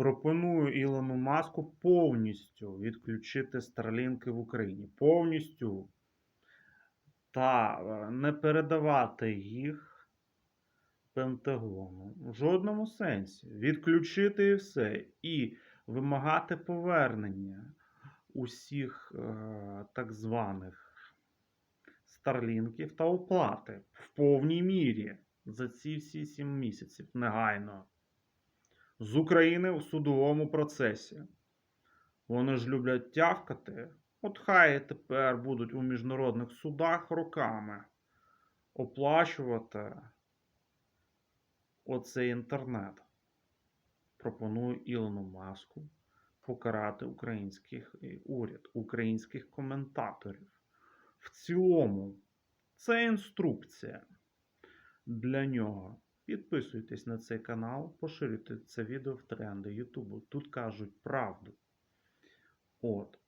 Пропоную Ілону Маску повністю відключити Starlink в Україні. Повністю. Та е, не передавати їх Пентагону. В жодному сенсі. Відключити і все. І вимагати повернення усіх е, так званих старлінків та оплати в повній мірі за ці всі сім місяців негайно. З України у судовому процесі. Вони ж люблять тявкати. От хай тепер будуть у міжнародних судах роками оплачувати оцей інтернет. Пропоную Ілону Маску покарати українських е, уряд, українських коментаторів. В цілому, це інструкція для нього. Підписуйтесь на цей канал, поширюйте це відео в тренди Ютубу. Тут кажуть правду. От.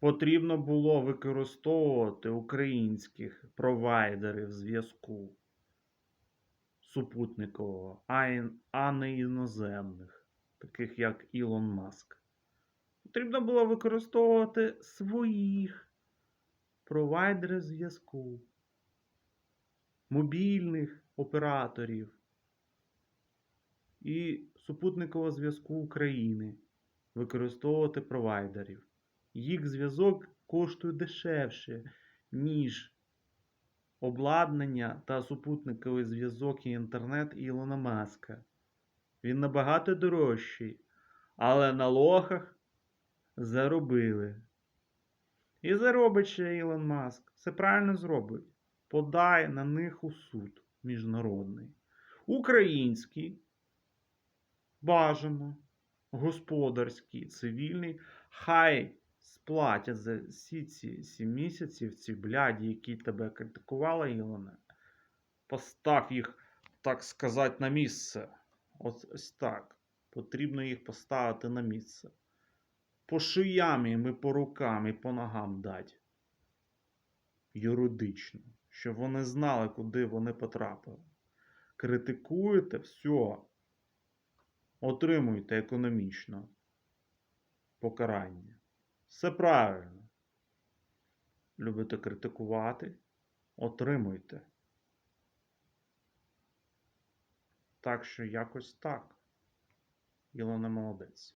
Потрібно було використовувати українських провайдерів зв'язку супутникового, а, не іноземних, таких як Ілон Маск. Потрібно було використовувати своїх провайдерів зв'язку, мобільних операторів і супутникового зв'язку України, використовувати провайдерів. Їх зв'язок коштує дешевше, ніж обладнання та супутниковий зв'язок і інтернет Ілона Маска. Він набагато дорожчий, але на лохах заробили. І заробить ще Ілон Маск. Все правильно зробить. Подай на них у суд міжнародний. Український, бажано, господарський, цивільний. Хай сплатять за всі ці сім місяців ці бляді, які тебе критикували, Ілоне. Постав їх, так сказати, на місце. Ось, ось так. Потрібно їх поставити на місце. По шиям і по рукам, і по ногам дать. Юридично. Щоб вони знали, куди вони потрапили. Критикуєте все. Отримуйте економічно покарання. Все правильно. Любите критикувати? Отримуйте. Так що якось так. Ілона молодець.